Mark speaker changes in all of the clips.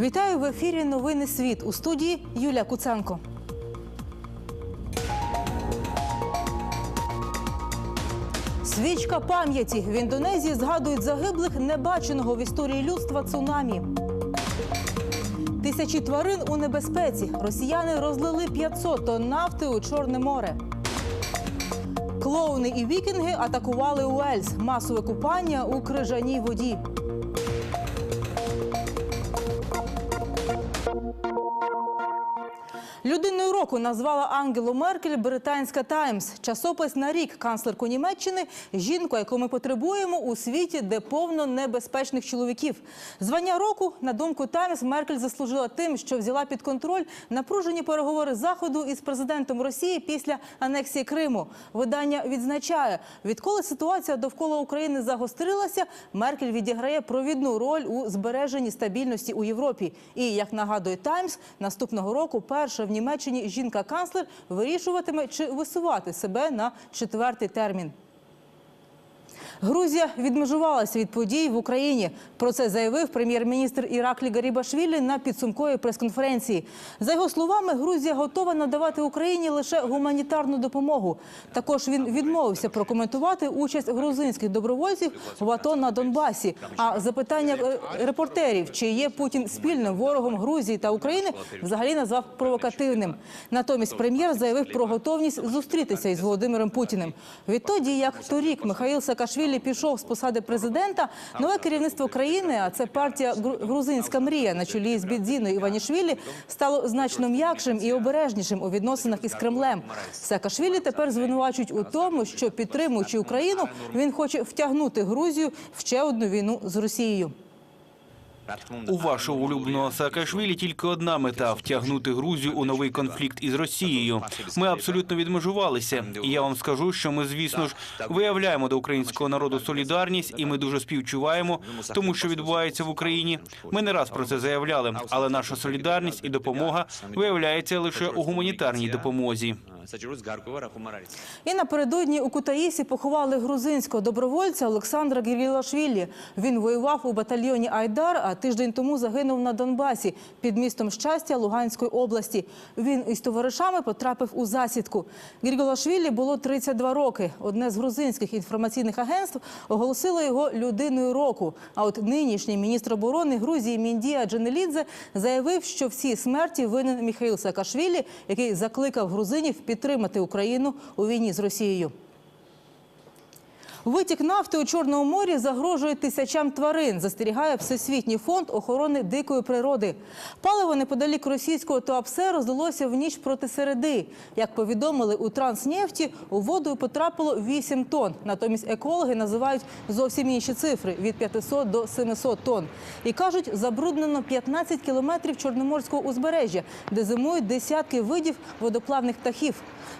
Speaker 1: Вітаю в ефірі Новини Світ у студії Юля Куценко. Свічка пам'яті в Індонезії згадують загиблих небаченого в історії людства цунамі. Тисячі тварин у небезпеці. Росіяни розлили 500 тонн нафти у Чорне море. Клоуни і вікінги атакували Уельс. Масове купання у крижаній воді. Року назвала Ангелу Меркель британська Таймс. Часопис на рік канцлерку Німеччини жінку, яку ми потребуємо у світі, де повно небезпечних чоловіків. Звання року, на думку Таймс, Меркель заслужила тим, що взяла під контроль напружені переговори заходу із президентом Росії після анексії Криму. Видання відзначає, відколи ситуація довкола України загострилася, Меркель відіграє провідну роль у збереженні стабільності у Європі. І як нагадує Таймс, наступного року перша в Німеччині жінка-канцлер вирішуватиме, чи висувати себе на четвертий термін. Грузія відмежувалася від подій в Україні. Про це заявив прем'єр-міністр Іраклі Гарібашвілі на підсумковій прес-конференції. За його словами, Грузія готова надавати Україні лише гуманітарну допомогу. Також він відмовився прокоментувати участь грузинських добровольців в АТО на Донбасі. А запитання е, репортерів, чи є Путін спільним ворогом Грузії та України, взагалі назвав провокативним. Натомість прем'єр заявив про готовність зустрітися із Володимиром Путіним. Відтоді, як торік Михаїл Саакашвілі пішов з посади президента, нове керівництво країни, а це партія «Гру- Грузинська мрія на чолі з Бідзіною Іванішвілі, стало значно м'якшим і обережнішим у відносинах із Кремлем. Саакашвілі тепер звинувачують у тому, що підтримуючи Україну, він хоче втягнути Грузію в ще одну війну з Росією.
Speaker 2: У вашого улюбленого Саакашвілі тільки одна мета втягнути Грузію у новий конфлікт із Росією. Ми абсолютно відмежувалися, і я вам скажу, що ми, звісно ж, виявляємо до українського народу солідарність, і ми дуже співчуваємо тому, що відбувається в Україні. Ми не раз про це заявляли, але наша солідарність і допомога виявляється лише у гуманітарній допомозі.
Speaker 1: І напередодні у Кутаїсі поховали грузинського добровольця Олександра Гірілашвілі. Він воював у батальйоні Айдар, а тиждень тому загинув на Донбасі під містом щастя Луганської області. Він із товаришами потрапив у засідку. Гірілашвілі було 32 роки. Одне з грузинських інформаційних агентств оголосило його людиною року. А от нинішній міністр оборони Грузії Міндія Дженелідзе заявив, що всі смерті винен Міхаїл Саакашвілі, який закликав грузинів підтримати Україну у війні з Росією. Витік нафти у Чорному морі загрожує тисячам тварин, застерігає Всесвітній фонд охорони дикої природи. Паливо неподалік російського Туапсе роздалося в ніч проти середи. Як повідомили у Транснефті, у воду потрапило 8 тонн. Натомість екологи називають зовсім інші цифри – від 500 до 700 тонн. І кажуть, забруднено 15 кілометрів Чорноморського узбережжя, де зимують десятки видів водоплавних птахів.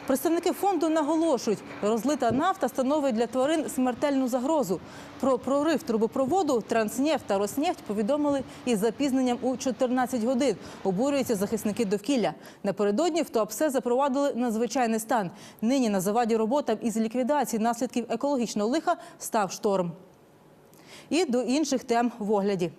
Speaker 1: Представники фонду наголошують, розлита нафта становить для тварин смертельну загрозу. Про прорив трубопроводу Транснефть та Роснефть повідомили із запізненням у 14 годин. Обурюються захисники довкілля. Напередодні в Туапсе запровадили надзвичайний стан. Нині на заваді роботам із ліквідації наслідків екологічного лиха став шторм. І до інших тем в огляді.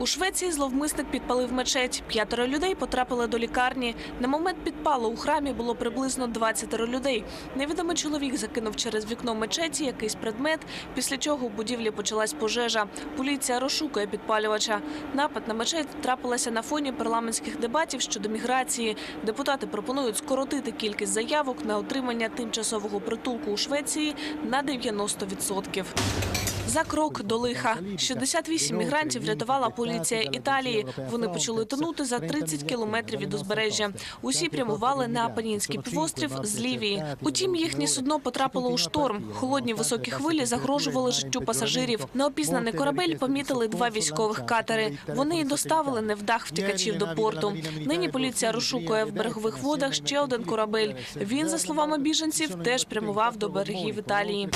Speaker 3: У Швеції зловмисник підпалив мечеть. П'ятеро людей потрапили до лікарні. На момент підпалу у храмі було приблизно 20 людей. Невідомий чоловік закинув через вікно мечеті якийсь предмет, після чого у будівлі почалась пожежа. Поліція розшукує підпалювача. Напад на мечеть трапилася на фоні парламентських дебатів щодо міграції. Депутати пропонують скоротити кількість заявок на отримання тимчасового притулку у Швеції на 90%. За крок до лиха 68 мігрантів врятувала поліція Італії. Вони почали тонути за 30 кілометрів від узбережжя. Усі прямували на Апенінський півострів з Лівії. Утім, їхнє судно потрапило у шторм. Холодні високі хвилі загрожували життю пасажирів. Неопізнаний корабель помітили два військових катери. Вони і доставили невдах втікачів до порту. Нині поліція розшукує в берегових водах ще один корабель. Він, за словами біженців, теж прямував до берегів Італії.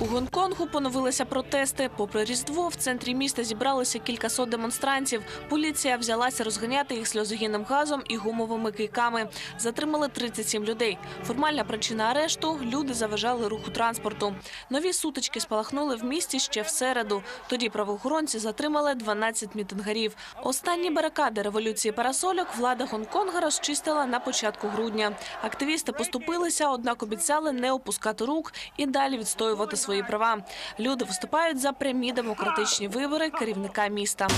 Speaker 3: У Гонконгу поновилися протести. Попри Різдво, в центрі міста зібралося кількасот демонстрантів. Поліція взялася розганяти їх сльозогінним газом і гумовими кийками. Затримали 37 людей. Формальна причина арешту – люди заважали руху транспорту. Нові сутички спалахнули в місті ще в середу. Тоді правоохоронці затримали 12 мітингарів. Останні барикади революції парасольок влада Гонконга розчистила на початку грудня. Активісти поступилися, однак обіцяли не опускати рук і далі відстоювати свої права. Люди виступають за прямі демократичні вибори керівника міста.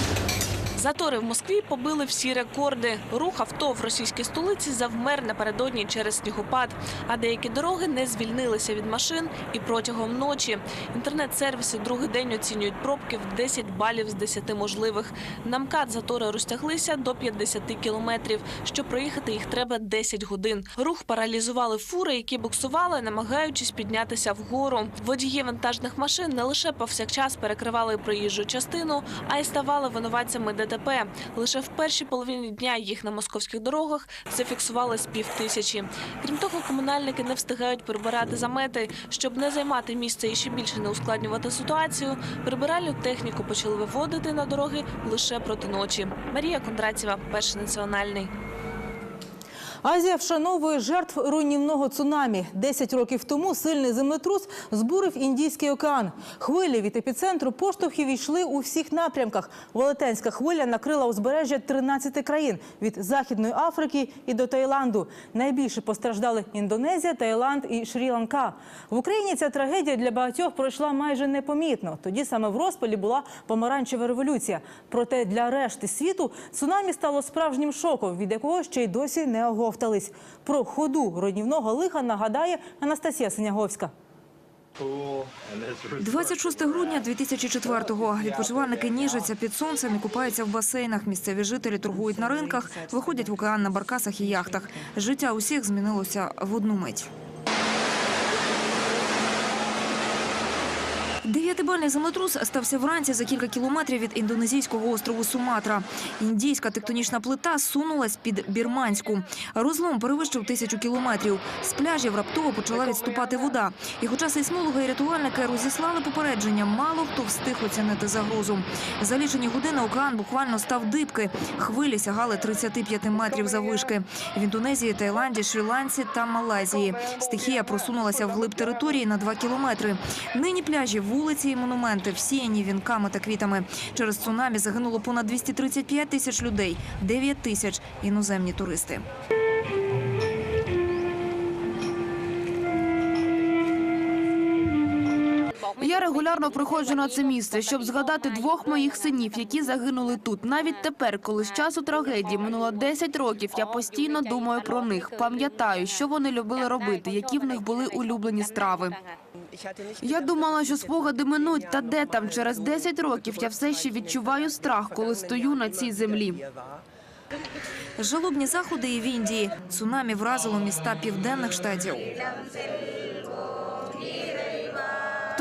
Speaker 3: Затори в Москві побили всі рекорди. Рух авто в російській столиці завмер напередодні через снігопад, а деякі дороги не звільнилися від машин і протягом ночі. Інтернет-сервіси другий день оцінюють пробки в 10 балів з 10 можливих. На МКАД затори розтяглися до 50 кілометрів. Щоб проїхати їх треба 10 годин. Рух паралізували фури, які буксували, намагаючись піднятися вгору. Водії вантажних машин не лише повсякчас перекривали проїжджу частину, а й ставали винуватцями ДТП. Лише в першій половині дня їх на московських дорогах зафіксували з пів тисячі. Крім того, комунальники не встигають прибирати замети. Щоб не займати місце і ще більше не ускладнювати ситуацію, прибиральну техніку почали виводити на дороги лише проти ночі. Марія Кондратєва, перший національний.
Speaker 1: Азія вшановує жертв руйнівного цунамі. Десять років тому сильний землетрус збурив Індійський океан. Хвилі від епіцентру поштовхів йшли у всіх напрямках. Велетенська хвиля накрила узбережжя 13 країн від Західної Африки і до Таїланду. Найбільше постраждали Індонезія, Таїланд і Шрі-Ланка. В Україні ця трагедія для багатьох пройшла майже непомітно. Тоді саме в розпалі була помаранчева революція. Проте для решти світу цунамі стало справжнім шоком, від якого ще й досі не оговтались. Про ходу руйнівного лиха нагадає Анастасія Синяговська.
Speaker 4: 26 грудня 2004-го. Відпочивальники ніжаться під сонцем і купаються в басейнах. Місцеві жителі торгують на ринках, виходять в океан на баркасах і яхтах. Життя усіх змінилося в одну мить. Дев'ятибальний землетрус стався вранці за кілька кілометрів від індонезійського острову Суматра. Індійська тектонічна плита сунулась під Бірманську. Розлом перевищив тисячу кілометрів. З пляжів раптово почала відступати вода. І хоча сейсмологи і рятувальники розіслали попередження, мало хто встиг оцінити загрозу. За лічені години океан буквально став дибки. Хвилі сягали 35 метрів заввишки. В Індонезії, Таїланді, Шрі-Ланці та Малайзії. Стихія просунулася вглиб території на 2 кілометри. Нині пляжі, вулиці і монументи всіяні вінками та квітами. Через цунамі загинуло понад 235 тисяч людей, 9 тисяч іноземні туристи.
Speaker 5: Я регулярно приходжу на це місце, щоб згадати двох моїх синів, які загинули тут. Навіть тепер, коли з часу трагедії минуло 10 років, я постійно думаю про них. Пам'ятаю, що вони любили робити, які в них були улюблені страви. Я думала, що спогади минуть, та де там через 10 років я все ще відчуваю страх, коли стою на цій землі.
Speaker 4: Жалобні заходи і в Індії. Цунамі вразило міста південних штатів.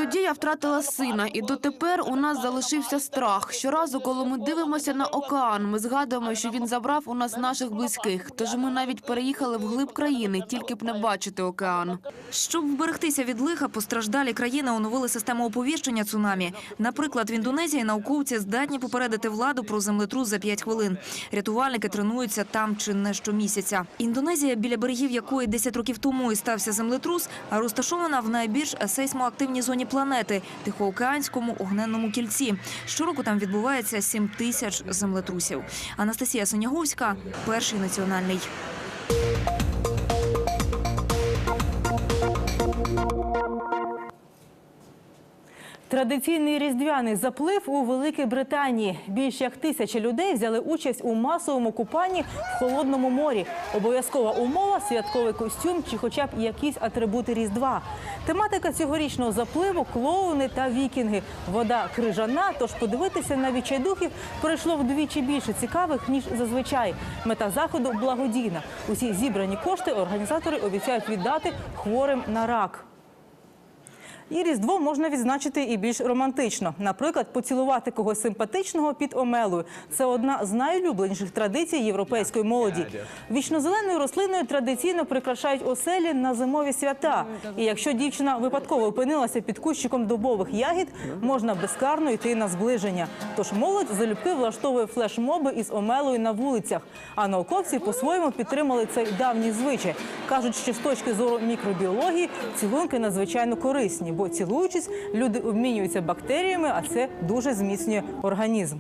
Speaker 5: Тоді я втратила сина, і дотепер у нас залишився страх. Щоразу, коли ми дивимося на океан, ми згадуємо, що він забрав у нас наших близьких. Тож ми навіть переїхали в глиб країни, тільки б не бачити океан.
Speaker 4: Щоб вберегтися від лиха, постраждалі країни оновили систему оповіщення цунамі. Наприклад, в Індонезії науковці здатні попередити владу про землетрус за 5 хвилин. Рятувальники тренуються там чи не щомісяця. Індонезія, біля берегів якої 10 років тому і стався землетрус, розташована в найбільш сейсмоактивній зоні планети – Тихоокеанському огненному кільці. Щороку там відбувається 7 тисяч землетрусів. Анастасія Соняговська, перший національний.
Speaker 1: Традиційний різдвяний заплив у Великій Британії. Більш як тисяча людей взяли участь у масовому купанні в холодному морі. Обов'язкова умова святковий костюм чи хоча б якісь атрибути Різдва. Тематика цьогорічного запливу клоуни та вікінги. Вода крижана, тож подивитися на відчайдухів прийшло вдвічі більше цікавих ніж зазвичай. Мета заходу благодійна. Усі зібрані кошти організатори обіцяють віддати хворим на рак. І Різдво можна відзначити і більш романтично. Наприклад, поцілувати когось симпатичного під омелою. Це одна з найулюбленіших традицій європейської молоді. Вічнозеленою рослиною традиційно прикрашають оселі на зимові свята. І якщо дівчина випадково опинилася під кущиком дубових ягід, можна безкарно йти на зближення. Тож молодь залюбки влаштовує флешмоби із омелою на вулицях. А науковці по-своєму підтримали цей давній звичай. Кажуть, що з точки зору мікробіології цілунки надзвичайно корисні, бо цілуючись, люди обмінюються бактеріями, а це дуже зміцнює організм.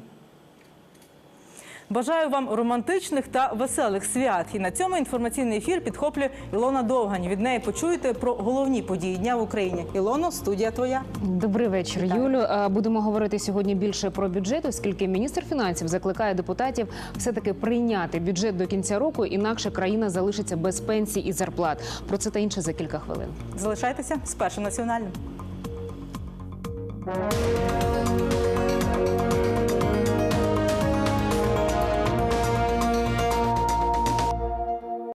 Speaker 1: Бажаю вам романтичних та веселих свят. І на цьому інформаційний ефір підхоплює Ілона Довгань. Від неї почуєте про головні події дня в Україні. Ілоно, студія твоя.
Speaker 6: Добрий вечір, Юлю. Е, Будемо говорити сьогодні більше про бюджет, оскільки міністр фінансів закликає депутатів все таки прийняти бюджет до кінця року, інакше країна залишиться без пенсій і зарплат. Про це та інше за кілька хвилин.
Speaker 1: Залишайтеся з першим національним.